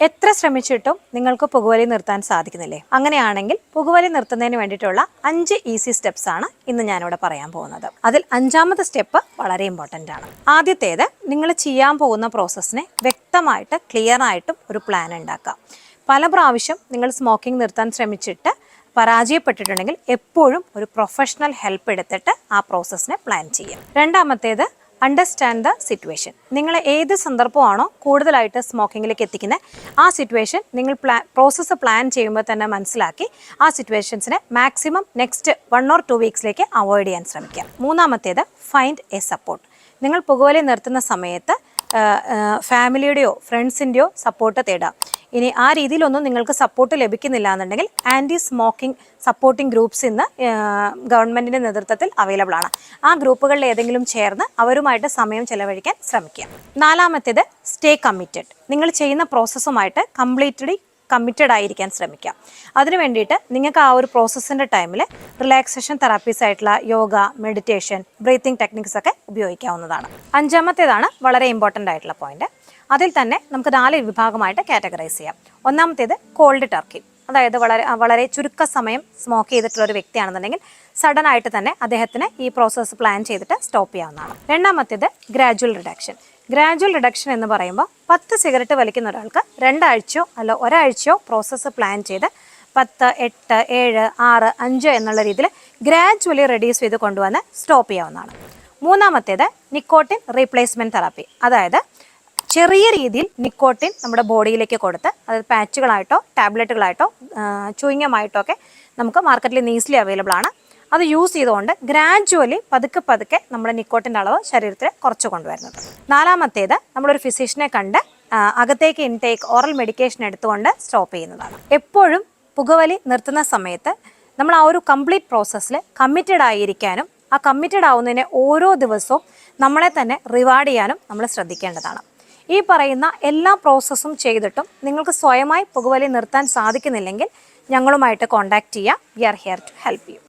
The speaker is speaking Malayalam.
എത്ര ശ്രമിച്ചിട്ടും നിങ്ങൾക്ക് പുകവലി നിർത്താൻ സാധിക്കുന്നില്ലേ? അങ്ങനെയാണെങ്കിൽ പുകവലി നിർത്തുന്നതിന് വേണ്ടിയിട്ടുള്ള അഞ്ച് ഈസി സ്റ്റെപ്സ് ആണ് ഇന്ന് ഞാനിവിടെ പറയാൻ പോകുന്നത്. അതിൽ അഞ്ചാമത്തെ സ്റ്റെപ്പ് വളരെ ഇമ്പോർട്ടന്റ് ആണ്. ആദ്യത്തേത് നിങ്ങൾ ചെയ്യാൻ പോകുന്ന പ്രോസസ്സിനെ വ്യക്തമായിട്ട് ക്ലിയർ ആയിട്ടും ഒരു പ്ലാൻ ഉണ്ടാക്കാം പല പ്രാവശ്യം നിങ്ങൾ സ്മോക്കിംഗ് നിർത്താൻ ശ്രമിച്ചിട്ട് പരാജയപ്പെട്ടിട്ടുണ്ടെങ്കിൽ എപ്പോഴും ഒരു പ്രൊഫഷണൽ ഹെൽപ്പ് എടുത്തിട്ട് ആ പ്രോസസ്സിനെ പ്ലാൻ ചെയ്യാം രണ്ടാമത്തേത് അണ്ടർസ്റ്റാൻഡ് ദ സിറ്റുവേഷൻ നിങ്ങൾ ഏത് സന്ദർഭമാണോ കൂടുതലായിട്ട് സ്മോക്കിങ്ങിലേക്ക് എത്തിക്കുന്നത് ആ സിറ്റുവേഷൻ നിങ്ങൾ പ്ലാ പ്രോസസ്സ് പ്ലാൻ ചെയ്യുമ്പോൾ തന്നെ മനസ്സിലാക്കി ആ സിറ്റുവേഷൻസിനെ maximum next one or two വീക്സിലേക്ക് avoid ചെയ്യാൻ ശ്രമിക്കുക. മൂന്നാമത്തേത് ഫൈൻഡ് എ സപ്പോർട്ട് നിങ്ങൾ പുകവലി നിർത്തുന്ന സമയത്ത് ഫാമിലിയുടെയോ ഫ്രണ്ട്സിന്റെയോ സപ്പോർട്ട് തേടുക ഇനി ആ രീതിയിലൊന്നും നിങ്ങൾക്ക് സപ്പോർട്ട് ലഭിക്കുന്നില്ല എന്നുണ്ടെങ്കിൽ ആന്റി സ്മോക്കിംഗ് സപ്പോർട്ടിംഗ് ഗ്രൂപ്പ്സ് ഇന്ന് ഗവൺമെന്റിന്റെ നേതൃത്വത്തിൽ അവൈലബിൾ ആണ്. ആ ഗ്രൂപ്പുകളിൽ ഏതെങ്കിലും ചേർന്ന് അവരുമായിട്ട് സമയം ചെലവഴിക്കാൻ ശ്രമിക്കുക. നാലാമത്തേത് സ്റ്റേ കമ്മിറ്റഡ് നിങ്ങൾ ചെയ്യുന്ന പ്രോസസ്സുമായിട്ട് കംപ്ലീറ്റ്ലി കമ്മിറ്റഡ് ആയിരിക്കാൻ ശ്രമിക്കാം. അതിനു വേണ്ടിയിട്ട് നിങ്ങൾക്ക് ആ ഒരു പ്രോസസ്സിന്റെ ടൈമിൽ റിലാക്സേഷൻ തെറാപ്പീസ് ആയിട്ടുള്ള യോഗ മെഡിറ്റേഷൻ ബ്രീത്തിങ് ടെക്നിക്സ് ഒക്കെ ഉപയോഗിക്കാവുന്നതാണ്. അഞ്ചാമത്തേതാണ് വളരെ ഇമ്പോർട്ടന്റ് ആയിട്ടുള്ള പോയിന്റ് അതിൽ തന്നെ നമുക്ക് നാല് വിഭാഗമായിട്ട് കാറ്റഗറൈസ് ചെയ്യാം. ഒന്നാമത്തേത് കോൾഡ് ടർക്കി അതായത് വളരെ വളരെ ചുരുക്ക സമയം സ്മോക്ക് ചെയ്തിട്ടുള്ള ഒരു വ്യക്തിയാണെന്നുണ്ടെങ്കിൽ സഡൻ ആയിട്ട് തന്നെ അദ്ദേഹത്തിന് ഈ പ്രോസസ്സ് പ്ലാൻ ചെയ്തിട്ട് സ്റ്റോപ്പ് ചെയ്യാവുന്നതാണ്. രണ്ടാമത്തേത് ഗ്രാജുവൽ റിഡക്ഷൻ ഗ്രാജുവൽ റിഡക്ഷൻ എന്ന് പറയുമ്പോൾ പത്ത് സിഗരറ്റ് വലിക്കുന്ന ഒരാൾക്ക് രണ്ടാഴ്ചയോ അല്ല ഒരാഴ്ചയോ പ്രോസസ്സ് പ്ലാൻ ചെയ്ത് പത്ത് എട്ട് ഏഴ് ആറ് അഞ്ച് എന്നുള്ള രീതിയിൽ ഗ്രാജുവലി റെഡ്യൂസ് ചെയ്ത് കൊണ്ടുവന്ന് സ്റ്റോപ്പ് ചെയ്യാവുന്നതാണ്. മൂന്നാമത്തേത് നിക്കോട്ടിൻ റീപ്ലേസ്മെന്റ് തെറാപ്പി അതായത് ചെറിയ രീതിയിൽ നിക്കോട്ടിൻ നമ്മുടെ ബോഡിയിലേക്ക് കൊടുത്ത് അതായത് പാച്ചുകളായിട്ടോ ടാബ്ലറ്റുകളായിട്ടോ ചുയിങ്ങമായിട്ടോ ഒക്കെ നമുക്ക് മാർക്കറ്റിൽ നീസ്ലി അവൈലബിൾ ആണ്. അത് യൂസ് ചെയ്തുകൊണ്ട് ഗ്രാജുവലി പതുക്കെ പതുക്കെ നമ്മുടെ നിക്കോട്ടിന്റെ അളവ് ശരീരത്തിൽ കുറച്ച് കൊണ്ടുവരുന്നത്. നാലാമത്തേത് നമ്മളൊരു ഫിസിഷ്യനെ കണ്ട് അകത്തേക്ക് ഇൻടേക്ക് ഓറൽ മെഡിക്കേഷൻ എടുത്തുകൊണ്ട് സ്റ്റോപ്പ് ചെയ്യുന്നതാണ്. എപ്പോഴും പുകവലി നിർത്തുന്ന സമയത്ത് നമ്മൾ ആ ഒരു കംപ്ലീറ്റ് പ്രോസസ്സിൽ കമ്മിറ്റഡ് ആയിരിക്കാനും ആ കമ്മിറ്റഡ് ആവുന്നതിനെ ഓരോ ദിവസവും നമ്മളെ തന്നെ റിവാർഡ് ചെയ്യാനും നമ്മൾ ശ്രദ്ധിക്കേണ്ടതാണ്. ഈ പറയുന്ന എല്ലാ പ്രോസസ്സും ചെയ്തിട്ടും നിങ്ങൾക്ക് സ്വയമായി പുകവലി നിർത്താൻ സാധിക്കുന്നില്ലെങ്കിൽ ഞങ്ങളുമായിട്ട് കോൺടാക്ട് ചെയ്യുക we are here to help you